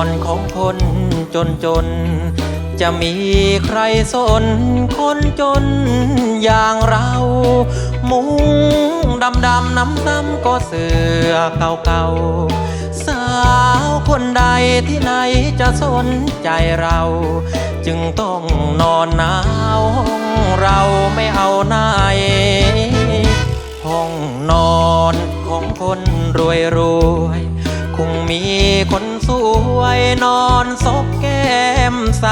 อนของคนจนๆจะมีใครสนคนจนอย่างเรา มุงดำดำน้ำซ้ำก็เสือเก่าๆสาวคนใดที่ไหนจะสนใจเรา จึงต้องนอนหนาวห้องเราไม่เอาไหนห้องนอนของคนรวยรวยๆคงมีคน วยนอนซบแก้มใส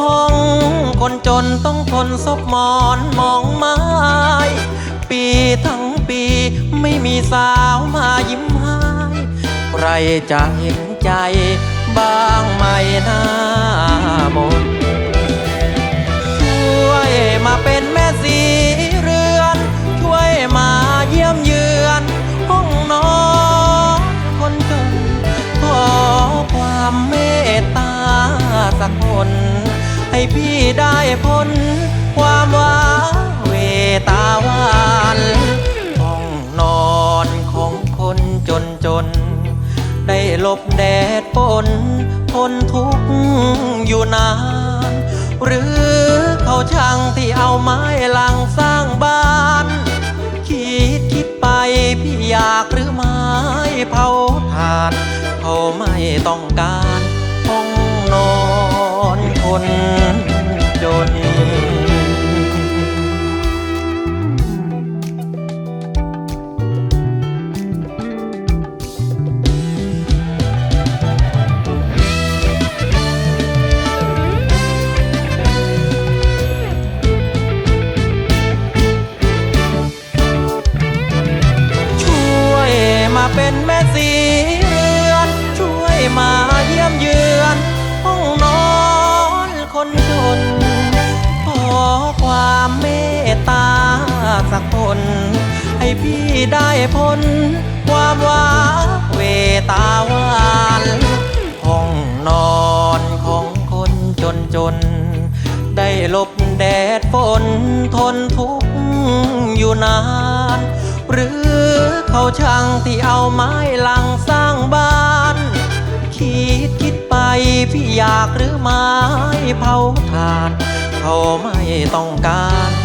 ห้องคนจนต้องทนซบหมอนมองไม้ ปีทั้งปีไม่มีสาวมายิ้มให้ใครจะเห็นใจบ้างไหมหน้ามน พี่ได้พ้นความว้าเวตาวานห้องนอนของคนจนจน ได้หลบแดดฝนทนทุกข์อยู่นาน หรือเขาช่างที่เอาไม้ลังสร้างบ้าน คิดคิดไปพี่อยากหรือไม้เผาถ่าน เขาไม่ต้องการ คนจน น ขอความเมตตาสักคน ให้พี่ได้พ้น ความว้าเวตาหวานห้องนอนของคนจนจน ได้หลบแดดฝนทนทุกข์อยู่นาน หรือเขาช่างที่เอาไม้ลังสร้างบ้าน คิดคิด พี่อยากหรือไม้เผาถ่าน เขาไม่ต้องการ